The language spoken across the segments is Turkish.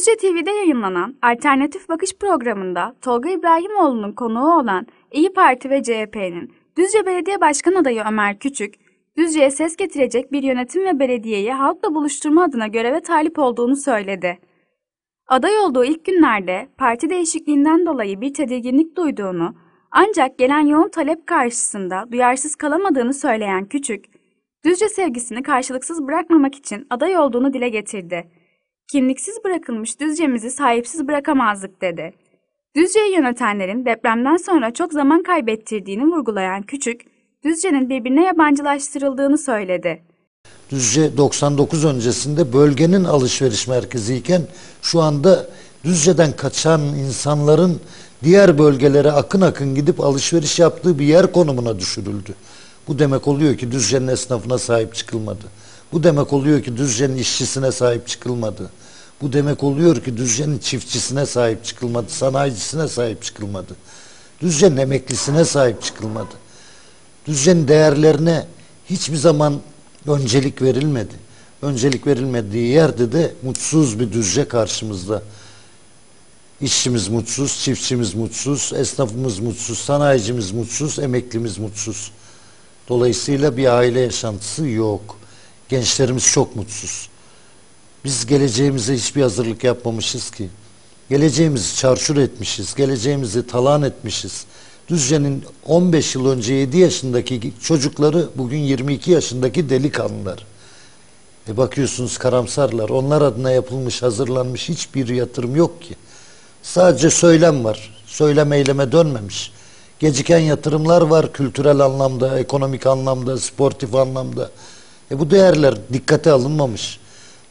Düzce TV'de yayınlanan Alternatif Bakış programında Tolga İbrahimoğlu'nun konuğu olan İyi Parti ve CHP'nin Düzce Belediye Başkan adayı Ömer Küçük, Düzce'ye ses getirecek bir yönetim ve belediyeyi halkla buluşturma adına göreve talip olduğunu söyledi. Aday olduğu ilk günlerde parti değişikliğinden dolayı bir tedirginlik duyduğunu, ancak gelen yoğun talep karşısında duyarsız kalamadığını söyleyen Küçük, Düzce sevgisini karşılıksız bırakmamak için aday olduğunu dile getirdi. Kimliksiz bırakılmış Düzce'mizi sahipsiz bırakamazdık dedi. Düzce'yi yönetenlerin depremden sonra çok zaman kaybettirdiğini vurgulayan Küçük, Düzce'nin birbirine yabancılaştırıldığını söyledi. Düzce 99 öncesinde bölgenin alışveriş merkeziyken şu anda Düzce'den kaçan insanların diğer bölgelere akın akın gidip alışveriş yaptığı bir yer konumuna düşürüldü. Bu demek oluyor ki Düzce'nin esnafına sahip çıkılmadı. Bu demek oluyor ki Düzce'nin işçisine sahip çıkılmadı. Bu demek oluyor ki Düzce'nin çiftçisine sahip çıkılmadı, sanayicisine sahip çıkılmadı. Düzce'nin emeklisine sahip çıkılmadı. Düzce'nin değerlerine hiçbir zaman öncelik verilmedi. Öncelik verilmediği yerde de mutsuz bir Düzce karşımızda. İşçimiz mutsuz, çiftçimiz mutsuz, esnafımız mutsuz, sanayicimiz mutsuz, emeklimiz mutsuz. Dolayısıyla bir aile yaşantısı yok. Gençlerimiz çok mutsuz. Biz geleceğimize hiçbir hazırlık yapmamışız ki. Geleceğimizi çarçur etmişiz, geleceğimizi talan etmişiz. Düzce'nin 15 yıl önce 7 yaşındaki çocukları bugün 22 yaşındaki delikanlılar. E bakıyorsunuz karamsarlar. Onlar adına yapılmış, hazırlanmış hiçbir yatırım yok ki. Sadece söylem var. Söylem eyleme dönmemiş. Geciken yatırımlar var kültürel anlamda, ekonomik anlamda, sportif anlamda. E bu değerler dikkate alınmamış.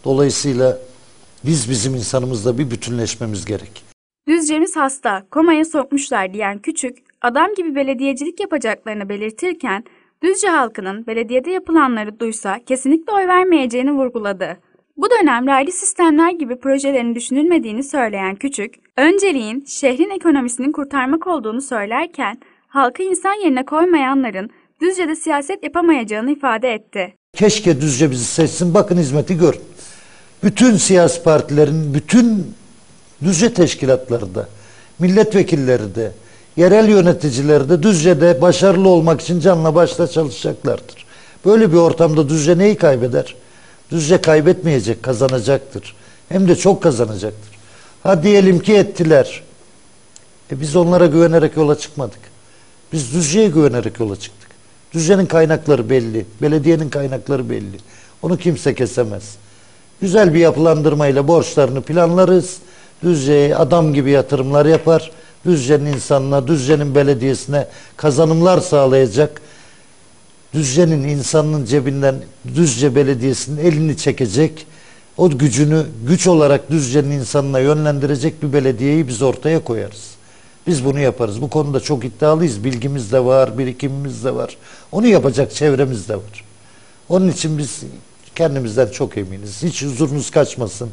Dolayısıyla biz bizim insanımızla bir bütünleşmemiz gerek. Düzce'miz hasta, komaya sokmuşlar diyen Küçük, adam gibi belediyecilik yapacaklarını belirtirken, Düzce halkının belediyede yapılanları duysa kesinlikle oy vermeyeceğini vurguladı. Bu dönem raylı sistemler gibi projelerin düşünülmediğini söyleyen Küçük, önceliğin şehrin ekonomisini kurtarmak olduğunu söylerken, halkı insan yerine koymayanların Düzce'de siyaset yapamayacağını ifade etti. Keşke Düzce bizi seçsin, bakın hizmeti gör. Bütün siyasi partilerin, bütün Düzce teşkilatları da, milletvekilleri de, yerel yöneticileri de Düzce'de başarılı olmak için canla başla çalışacaklardır. Böyle bir ortamda Düzce neyi kaybeder? Düzce kaybetmeyecek, kazanacaktır. Hem de çok kazanacaktır. Ha diyelim ki ettiler. E biz onlara güvenerek yola çıkmadık. Biz Düzce'ye güvenerek yola çıktık. Düzce'nin kaynakları belli. Belediyenin kaynakları belli. Onu kimse kesemez. Güzel bir yapılandırmayla borçlarını planlarız. Düzce'ye adam gibi yatırımlar yapar. Düzce'nin insanına, Düzce'nin belediyesine kazanımlar sağlayacak. Düzce'nin insanının cebinden Düzce Belediyesi'nin elini çekecek. O gücünü güç olarak Düzce'nin insanına yönlendirecek bir belediyeyi biz ortaya koyarız. Biz bunu yaparız. Bu konuda çok iddialıyız. Bilgimiz de var, birikimimiz de var. Onu yapacak çevremiz de var. Onun için biz kendimizden çok eminiz. Hiç huzurunuz kaçmasın.